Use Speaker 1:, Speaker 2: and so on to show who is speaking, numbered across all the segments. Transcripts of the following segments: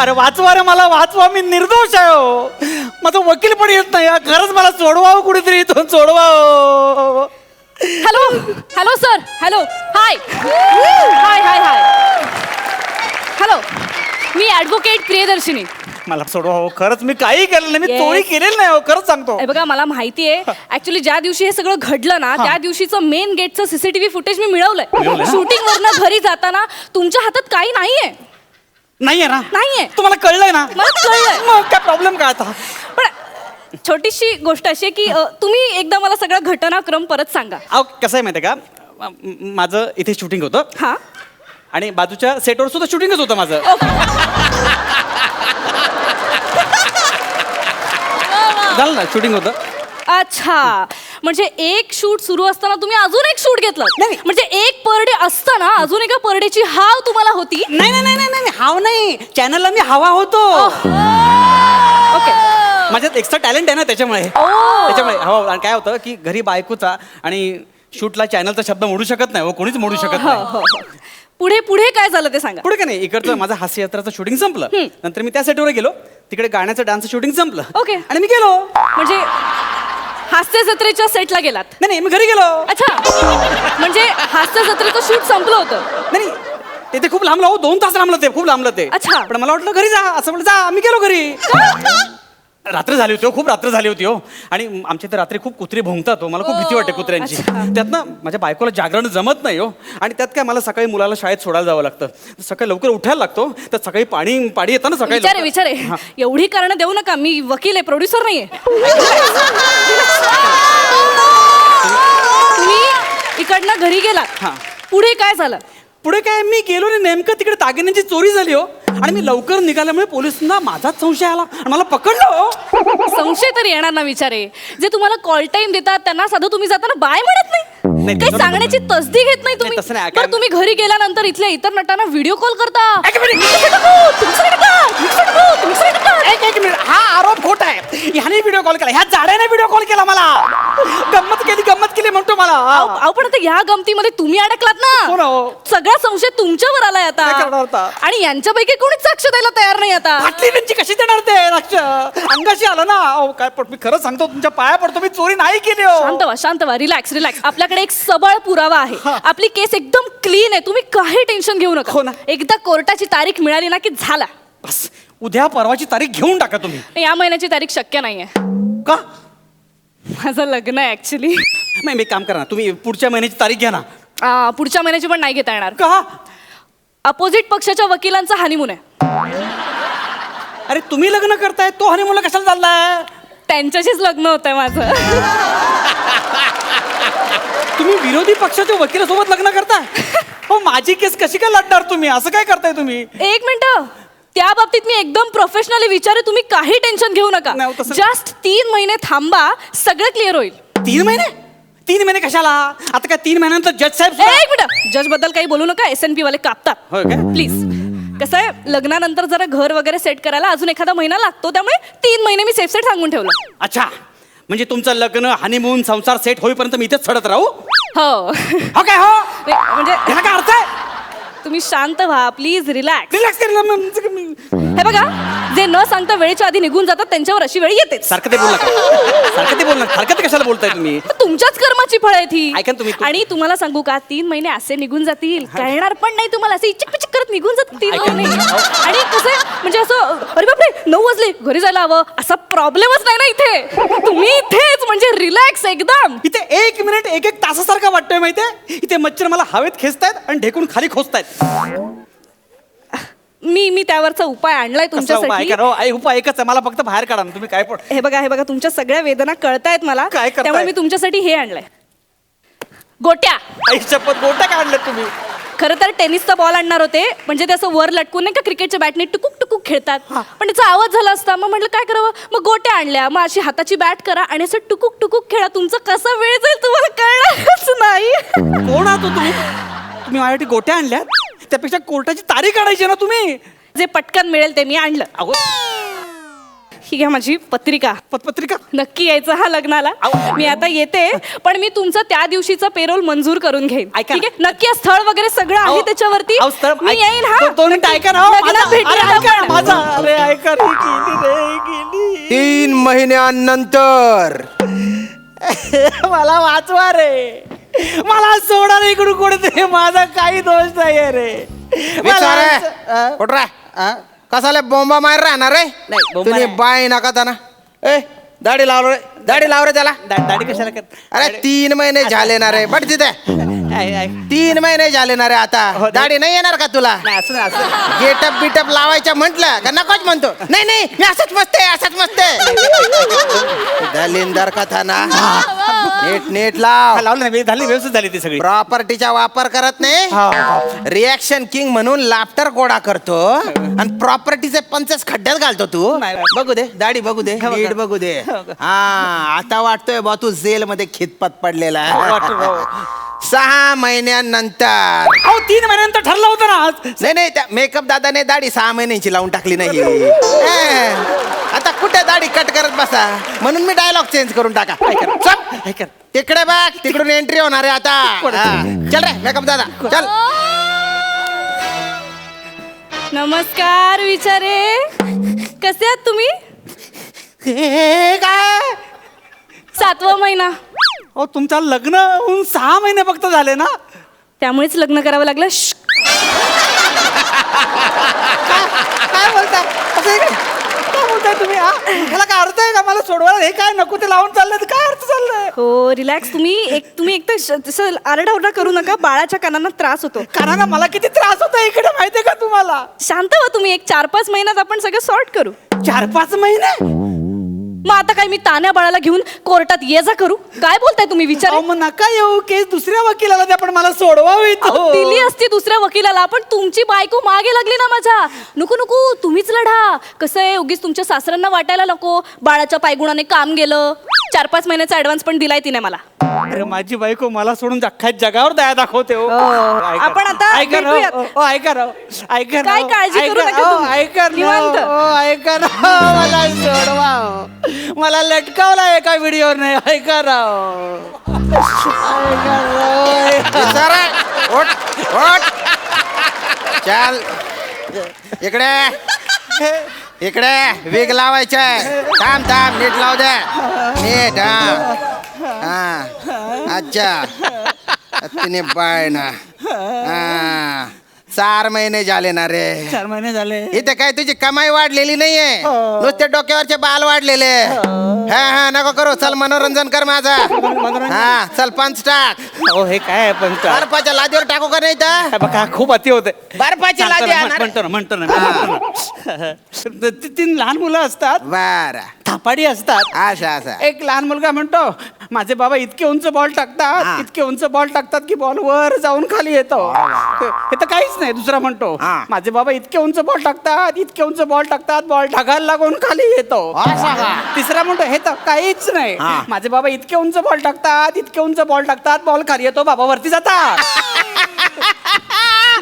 Speaker 1: अरे वाचवा रे मला वाचवा मी निर्दोष आहे हो. माझं वकील पण येत नाही हा. खरंच मला सोडवावं कुठेतरी इथून सोडवावं.
Speaker 2: Hello hello sir hello hi hi hi hi hello मी ॲडव्होकेट प्रियदर्शिनी.
Speaker 1: मला सोडवावं खरंच मी काही केलं नाही मी
Speaker 2: Yes.
Speaker 1: चोरी केलेली नाही हो खरंच सांगतो.
Speaker 2: हे बघा मला माहिती आहे ऍक्च्युली ज्या दिवशी हे सगळं घडलं ना त्या दिवशीचं मेन गेटचं सीसीटीव्ही फुटेज मी मिळवलंय.
Speaker 1: मिळवलंय?
Speaker 2: शूटिंग वरनं घरी जाताना तुमच्या हातात काही नाहीये.
Speaker 1: नाहीये ना?
Speaker 2: नाहीये.
Speaker 1: तुम्हाला कळलंय ना?
Speaker 2: मला कळलंय.
Speaker 1: मग काय प्रॉब्लेम काय आता?
Speaker 2: पण छोटीशी गोष्ट अशी आहे की अ, तुम्ही एकदा मला सगळा घटनाक्रम परत सांगा.
Speaker 1: अहो कसं आहे माहिती आहे का? म- म- माझं इथे शूटिंग होतं.
Speaker 2: हा.
Speaker 1: आणि बाजूच्या सेटवर सुद्धा शूटिंगच होतं माझं. झालं ना शूटिंग होतं.
Speaker 2: अच्छा. म्हणजे एक शूट सुरू असताना तुम्ही अजून एक शूट घेतलं
Speaker 1: नाही.
Speaker 2: म्हणजे एक पर डे असताना अजून एका पर डेची हाव तुम्हाला होती?
Speaker 1: नाही नाही नाही नाही नाही हाव नाही. चॅनलला मी हवा होतो.
Speaker 2: ओके.
Speaker 1: माझ्यात एक्स्ट्रा टॅलेंट आहे ना त्याच्यामुळे. त्याच्यामुळे हो आणि काय होतं की घरी बायकोचा आणि शूटला चॅनलचा शब्द मोडू शकत नाही हो कोणीच मोडू शकत
Speaker 2: हो,
Speaker 1: नाही.
Speaker 2: हो, हो. पुढे पुढे काय झालं ते सांगा.
Speaker 1: पुढे का नाही इकडचं माझं हास्य यात्राचं शूटिंग संपलं. नंतर मी त्या सेटवर गेलो. तिकडे गाण्याचं डान्स शूटिंग संपलं.
Speaker 2: ओके.
Speaker 1: आणि मी गेलो.
Speaker 2: म्हणजे हास्य जत्रेच्या सेटला गेलात.
Speaker 1: नाही नाही मी घरी गेलो.
Speaker 2: अच्छा. म्हणजे हास्य जत्रेचं शूट संपलं होतं.
Speaker 1: नाही नाही, ते ते खूप लांबलं हो दोन तास लांबलं ते खूप लांबलं ते.
Speaker 2: अच्छा.
Speaker 1: पण मला वाटलं घरी जा असं म्हटलं जा मी गेलो घरी. रात्र झाली होती हो खूप रात्र झाली होती हो. आणि आमच्या इथे रात्री खूप कुत्री भोंगतात हो. मला खूप भीती वाटते कुत्र्यांची. त्यात ना माझ्या बायकोला जागरण जमत नाही हो. आणि त्यात काय मला सकाळी मुलाला शाळेत सोडायला जावं लागतं. सकाळी लवकर उठायला लागतो तर सकाळी पाणी पाणी येतं ना सकाळी
Speaker 2: विचारे
Speaker 1: लवकर.
Speaker 2: विचारे
Speaker 1: हा.
Speaker 2: एवढी कारण देऊ नका. मी वकील आहे प्रोड्युसर नाहीये. तुम्ही इकडनं घरी गेलात.
Speaker 1: हा.
Speaker 2: पुढे काय झालं?
Speaker 1: पुढे काय मी गेलो आणि नेमकं तिकडे दागिन्यांची चोरी झाली हो. आणि मी लवकर निघाल्यामुळे पोलिसांना माझाच संशय आला. आणि मला पकडलं हो.
Speaker 2: संशय तर येणार ना विचारे. जे तुम्हाला कॉल टाईम देतात त्यांना साधं तुम्ही जाताना बाय म्हणत नाही
Speaker 1: नाही,
Speaker 2: काही
Speaker 1: तसं
Speaker 2: सांगण्याची तसदी घेत नाही तुम्ही.
Speaker 1: नाही, तसं नाही,
Speaker 2: बरं
Speaker 1: काय-
Speaker 2: तुम्ही घरी गेल्यानंतर इथल्या इतर नटांना व्हिडिओ कॉल करता.
Speaker 1: एक मिनिट.
Speaker 2: तुमचं नको, तुमचं नको, तुमचं नको, तुमचं नको.
Speaker 1: एक एक मिनिट. हा आरोप खोटा आहे. ह्याने व्हिडिओ कॉल केला. ह्या जाड्याने व्हिडिओ कॉल केला मला. गंमत केली गंमत केली म्हणतो मला.
Speaker 2: अहो अहो, पण आता ह्या गमतीमध्ये तुम्ही अडकलात
Speaker 1: हो ना,
Speaker 2: ना
Speaker 1: हो.
Speaker 2: सगळा संशय तुमच्यावर आलाय
Speaker 1: काय करणार
Speaker 2: आता.
Speaker 1: आता?
Speaker 2: आणि यांच्यापैकी कोणीच साक्ष द्यायला तयार नाही आता.
Speaker 1: फाटली त्यांची कशी देणार ते? लक्ष अंगाशी आलं ना. अहो काय पण मी खरं सांगतो तुमच्या पाया पडतो. मी चोरी नाही केली हो.
Speaker 2: शांत व्हा शांत व्हा. रिलॅक्स रिलॅक्स आपल्याकडे एक सबळ पुरावा आहे. आपली केस एकदम क्लीन आहे. तुम्ही काही टेन्शन घेऊ
Speaker 1: हो
Speaker 2: नका
Speaker 1: ना.
Speaker 2: एकदा कोर्टाची तारीख मिळाली ना की झाला.
Speaker 1: बस. उद्या परवाची तारीख घेऊन टाका तुम्ही.
Speaker 2: या महिन्याची तारीख शक्य नाहीये.
Speaker 1: का?
Speaker 2: माझं लग्न आहे ऍक्च्युली
Speaker 1: नाही मी एक काम करा ना तुम्ही पुढच्या महिन्याची तारीख घ्या ना.
Speaker 2: पुढच्या महिन्याची पण नाही घेता येणार.
Speaker 1: का?
Speaker 2: अपोजिट पक्षाच्या वकिलांचा हानिमून आहे.
Speaker 1: अरे तुम्ही लग्न करताय तो हनी मुलं कशाला चाललाय?
Speaker 2: त्यांच्याशीच लग्न होत आहे माझं.
Speaker 1: तुम्ही विरोधी पक्षाच्या वकिलासोबत लग्न करताय? हो माझी केस कशी काय लढणार तुम्ही? असं काय करताय तुम्ही?
Speaker 2: एक मिनिट. त्या बाबतीत मी एकदम प्रोफेशनली विचारे तुम्ही काही टेन्शन घेऊ नका.
Speaker 1: नाही, तसं-
Speaker 2: जस्ट तीन महिने थांबा. सगळं क्लिअर होईल.
Speaker 1: तीन महिने? तीन महिने कशाला? आता काय तीन महिन्यानंतर जज साहेब
Speaker 2: ए,
Speaker 1: सुद्धा-
Speaker 2: एक मिनिट. जजबद्दल काही बोलू नका. एस एन पी वाले कापतात.
Speaker 1: होय काय?
Speaker 2: प्लीज कसं आहे? लग्नानंतर जरा घर वगैरे सेट करायला अजून एखादा महिना लागतो. त्यामुळे तीन महिने मी सेफ सेट सांगून ठेवलं.
Speaker 1: अच्छा. म्हणजे तुमचं लग्न हनीमून संसार सेट होईपर्यंत मी इथेच चढत राहू?
Speaker 2: हो.
Speaker 1: हो काय हो?
Speaker 2: म्हणजे
Speaker 1: ह्याला काय अर्थ आहे?
Speaker 2: तुम्ही शांत व्हा प्लीज रिलॅक्स
Speaker 1: रिलॅक्स
Speaker 2: हे बघा जे न सांगता वेळेच्या आधी निघून जातात त्यांच्यावर अशी वेळ येतेच.
Speaker 1: सारखं ते बोल नका. सारखं ते बोल नका. सारखं ते कशाला बोलताय तुम्ही?
Speaker 2: तुमच्याच कर्माची फळ आहे ती
Speaker 1: ऐका ना तुम्ही, तू-
Speaker 2: आणि तुम्हाला सांगू का तीन महिने असे निघून जातील कळणार पण नाही तुम्हाला असे इचिक पिचिक करत निघून जातील
Speaker 1: ऐका ना.
Speaker 2: आणि कसं आहे, म्हणजे असं अरे बापरे नऊ वाजले घरी जायला हवं असा प्रॉब्लेमच नाही ना इथे. तुम्ही इथेच म्हणजे रिलॅक्स एकदम.
Speaker 1: इथे एक मिनिट एक एक तासासारखा वाटतोय माहितीये? इथे मच्छर मला हवेत खेचतायत आणि ढेकून खाली खोचतायत.
Speaker 2: मी मी त्यावरचा उपाय आणलाय
Speaker 1: कसला उपाय?
Speaker 2: तुमच्यासाठी
Speaker 1: हो, आई, उपाय एकच आहे. मला फक्त बाहेर काढा ना तुम्ही काय पण.
Speaker 2: हे बघा हे बघा तुमच्या सगळ्या वेदना कळतायत मला.
Speaker 1: काय करताय?
Speaker 2: त्यामुळे मी तुमच्यासाठी हे आणलंय. गोट्या.
Speaker 1: आई शपथ गोट्या काढल्यात तुम्ही?
Speaker 2: खरं तर टेनिसचा बॉल आणणार होते म्हणजे ते असं वर लटकून नाही का क्रिकेटच्या बॅटने टुकुक टुकुक खेळतात. पण त्याचा आवाज झाला असता मग म्हटलं काय करावं? मग गोट्या आणल्या. मग अशी हाताची बॅट करा आणि असं टुकुक टुकुक खेळा. तुमचा कसा वेळ जाईल तुम्हाला कळणारच नाही.
Speaker 1: कोण आहात हो तुम्ही? तुम्ही माझ्यासाठी गोट्या आणल्यात? त्यापेक्षा कोर्टाची तारीख काढायची ना तुम्ही.
Speaker 2: जे पटकन मिळेल ते मी आणलं.
Speaker 1: अहो
Speaker 2: ही घ्या माझी पत्रिका.
Speaker 1: पतपत्रिका
Speaker 2: नक्की यायचं हा लग्नाला. मी आता येते पण मी तुमचं त्या दिवशीचा पेरोल मंजूर करून घेईन.
Speaker 1: ऐका
Speaker 2: ठीक. आहे? नक्की स्थळ वगैरे सगळं आहे त्याच्यावरती? मी येईन हा.
Speaker 1: दोन मिनिटं ऐका ना
Speaker 3: तीन महिन्यानंतर.
Speaker 1: मला वाचवा रे. मला सोडा रे इकडून कुठे माझा काही दोष नाही रे. मला?
Speaker 3: कसाले बोंबा मार राहणार रे?
Speaker 1: नाही, बोंबा
Speaker 3: तुम्ही
Speaker 1: नाही.
Speaker 3: बाय नका त्यांना. ए दाढी लाव रे दाढी लाव रे त्याला.
Speaker 1: दा- दाढी कशाला
Speaker 3: अरे तीन महिने झाले ना रे बट तिथे. तीन महिने झाले ना रे
Speaker 1: हो,
Speaker 3: आता
Speaker 1: नाही.
Speaker 3: दाढी नाही येणार का तुला?
Speaker 1: नाही असं नाही, असं नाही.
Speaker 3: गेटअप बिटअप लावायचं म्हंटल का नकोच म्हणतो. नाही नाही मी असंच मस्त आहे असंच मस्त आहे. दलिंदर कथा ना. नीट नीट
Speaker 1: हा,
Speaker 3: लाव
Speaker 1: लावलं नाही मी झाली व्यवस्थित झाली ती सगळी.
Speaker 3: प्रॉपर्टीचा वापर करत नाही.
Speaker 1: हा, हा.
Speaker 3: रिॲक्शन किंग म्हणून लाफ्टर गोळा करतो. आणि प्रॉपर्टीचे पंचस खड्ड्यात घालतो तू.
Speaker 1: नाही.
Speaker 3: बघू दे दाढी बघू दे
Speaker 1: हो?
Speaker 3: नीट बघू दे.
Speaker 1: हो?
Speaker 3: हा आता वाटतोय बा तू जेल मध्ये खितपत पडलेला
Speaker 1: वाटतं, हो.
Speaker 3: सहा महिन्यानंतर.
Speaker 1: अहो तीन महिन्यानंतर ठरलं होतं ना आज.
Speaker 3: नाही नाही त्या मेकअप दादाने दाढी सहा महिन्यांची लावून टाकली नाही. आता कुठे दाढी कट करत बसा? म्हणून मी डायलॉग चेंज करून टाका. चल.
Speaker 1: ऐका
Speaker 3: तिकडे बघ तिकडून एंट्री होणार आहे आता. हा. चल रे मेकअप दादा चल.
Speaker 2: नमस्कार विचारे. कसे आहात तुम्ही?
Speaker 1: हे काय
Speaker 2: सातवा महिना.
Speaker 1: अहो तुमचं लग्न होऊन सहा महिने फक्त झाले ना?
Speaker 2: त्यामुळेच लग्न करावं लागलं. श्श्श.
Speaker 1: काय बोलताय? असं हे काय? काय बोलताय तुम्ही? हा? ह्याला काय अर्थ आहे का? मला सोडवायला हे काय नको? ते लावून चाललंय तर काय अर्थ चाललंय?
Speaker 2: हो रिलॅक्स तुम्ही एक तुम्ही एक तर आरडाओरडा करू नका. बाळाच्या कानांना त्रास होतो.
Speaker 1: कारण मला किती त्रास होता इकडे माहितीये का तुम्हाला?
Speaker 2: शांत व्हा तुम्ही. एक चार पाच महिन्यात आपण सगळं सॉर्ट करू.
Speaker 1: चार पाच महिने?
Speaker 2: मग आता काय मी तान्या बाळाला घेऊन कोर्टात ये जा करू? काय बोलताय तुम्ही? विचार.
Speaker 1: अहो, मग नका येऊ केस दुसऱ्या वकिलाला द्या पण मला सोडवावी तो
Speaker 2: दिली असती दुसऱ्या वकिलाला पण तुमची बायको मागे लागली ना माझ्या. नको नको तुम्हीच लढा. कसं आहे उगीच तुमच्या सासऱ्यांना वाटायला नको. बाळाच्या पायगुणाने काम गेलं. चार पाच महिन्याचा ऍडव्हान्स पण दिलाय तिने मला
Speaker 1: अरे माझी बायको मला सोडून अख्ख्या जगावर दया दाखवते हो ऐका.
Speaker 2: आपण आता
Speaker 1: ऐका ना
Speaker 2: भेटूयात.
Speaker 1: हो, हो, ऐका ना हो. ऐका ना
Speaker 2: काय
Speaker 1: हो.
Speaker 2: काळजी करू
Speaker 1: ऐका-
Speaker 2: नका
Speaker 1: हो,
Speaker 2: तुम्ही.
Speaker 1: ऐका ना
Speaker 2: निवांत.
Speaker 1: हो, ऐका ना हो, मला सोडवा हो. मला लटकावला एका व्हिडिओ नाही ऐका ना हो. ऐका ना हो.
Speaker 3: विचारा ओट ओट चल इकडे इकडे वेग लावायचाय थांब थांब नीट लाव दे. नीट हा. हा. अच्छा. तिने पाय ना हा. चार महिने झाले ना रे.
Speaker 1: चार महिने झाले.
Speaker 3: इथे काय तुझी कमाई वाढलेली नाहीये.
Speaker 1: हो.
Speaker 3: नुसते डोक्यावरचे बाल वाढलेले. हा. हा नको करू. चल मनोरंजन कर माझा.
Speaker 1: मनोरंजन?
Speaker 3: हा चल पंच टाक.
Speaker 1: हो हे काय आहे पण
Speaker 3: बर्फाच्या लादीवर टाकू का नाही तर
Speaker 1: बघा खूप अति होते
Speaker 3: बर्फाची
Speaker 1: सांगतो
Speaker 3: लादी
Speaker 1: ना. म्हणतो ना म्हणतो ना मी म्हणतो ना. ती- तीन लहान मुलं असतात.
Speaker 3: बर.
Speaker 1: थापाडी असतात
Speaker 3: असा असा
Speaker 1: एक लहान मुलगा म्हणतो माझे बाबा इतके उंच बॉल
Speaker 3: हा.
Speaker 1: टाकतात इतके उंच बॉल टाकतात की बॉल वर जाऊन खाली येतो हे तर काहीच नाही दुसरा म्हणतो
Speaker 3: हा.
Speaker 1: माझे बाबा इतके उंच बॉल टाकतात इतके उंच बॉल टाकतात बॉल ढगाला लागून खाली येतो
Speaker 3: असा का?
Speaker 1: तिसरा म्हणतो हे तर काहीच नाही
Speaker 3: हा.
Speaker 1: माझे बाबा इतके उंच बॉल टाकतात इतके उंच बॉल टाकतात बॉल खाली येतो बाबा वरती जातात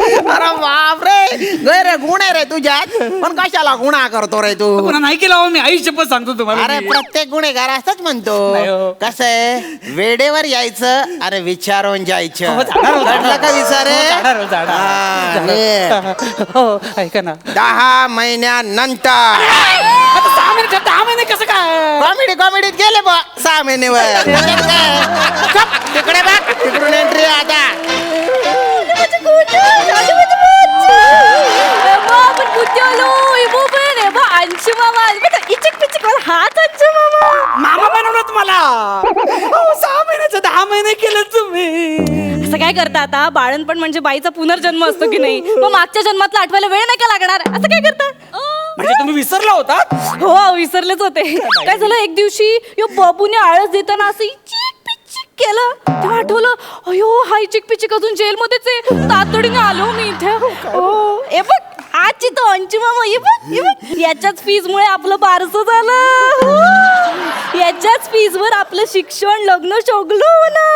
Speaker 3: अरे बापरे. गैर गुण आहे रे तुझ्यात. पण कशाला गुन्हा करतो रे तू?
Speaker 1: नाही केला हो मी. आई शपथ सांगतो तुम्हाला
Speaker 3: अरे
Speaker 1: मी.
Speaker 3: प्रत्येक गुन्हेगार असंच म्हणतो.
Speaker 1: नाही हो.
Speaker 3: कसं आहे? वेळेवर यायचं अरे विचारून जायचं.
Speaker 1: हो, जाणार हो, जाणार.
Speaker 3: का विचारे?
Speaker 1: हो, जाणार हो, जाणार.
Speaker 3: हा, नीट.
Speaker 1: हो ऐका ना.
Speaker 3: दहा महिन्यानंतर.
Speaker 1: आता सहा महिने दहा महिने कसं काय?
Speaker 3: कॉमेडी कॉमेडीत गेले बा सहा काय? चप, तिकडे बघ तिकडून एंट्री आता.
Speaker 2: काय करता आता? बाळणपण म्हणजे बाईचा पुनर्जन्म असतो की नाही? मग मागच्या जन्मातला आठवायला वेळ नाही का लागणार? असं काय करता?
Speaker 1: म्हणजे तुम्ही विसरला होता?
Speaker 2: हो अहो, विसरलेच होते. काय झालं? एक दिवशी यो बाबूने आळस देताना असं इचिक पिचिक केलं. तेव्हा आठवलं अयो हा इचिक पिचिक अजून जेलमध्येच आहे. तातडीने आलो मी इथे. हो. ए बघ आजची तो अंशू मामा ये बघ ये बघ. याच्याच फीज मुळे आपलं बारसं झालं. हो. याच्याच फीज वर आपलं शिक्षण लग्न शोगलो ना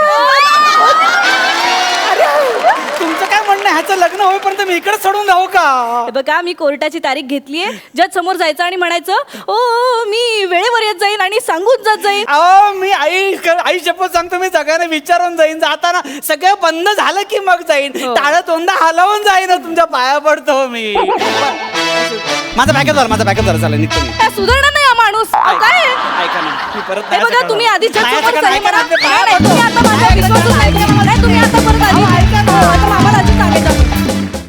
Speaker 1: तुमचं काय म्हणणं आहे, ह्याचं लग्न होईपर्यंत मी इकडे सोडून जाऊ का?
Speaker 2: हे बघा मी कोर्टाची तारीख घेतलीये. जज समोर जायचं आणि म्हणायचं ओ मी वेळेवर येत जाईन आणि सांगून जात जाईन.
Speaker 1: अहो मी आई आई शपथ सांगतो मी सगळ्यांना विचारून जाईन. जाताना सगळं बंद झालं की मग जाईन.
Speaker 2: हो.
Speaker 1: टाळं तोंडा हलवून जाईन तुमच्या पाया पडतो मी. माझा बॅकअप झाला माझा बॅकअप झाला. चालेल निघतो मी.
Speaker 2: काय सुधारणा नाही माणूस. अहो, काय आहे?
Speaker 1: ऐका ना. मी परत
Speaker 2: हे
Speaker 1: नाही
Speaker 2: बघा
Speaker 1: असं
Speaker 2: तुम्ही
Speaker 1: करणार.
Speaker 2: आधी जज
Speaker 1: नाही असं
Speaker 2: समोर
Speaker 1: करणार,
Speaker 2: सही
Speaker 1: ऐका
Speaker 2: म्हणा
Speaker 1: ना, ते पाया
Speaker 2: नाही, नाही, तुम्ही आता माझ्या विश्वासात नाही नाही, तुम्ही आता परत आधी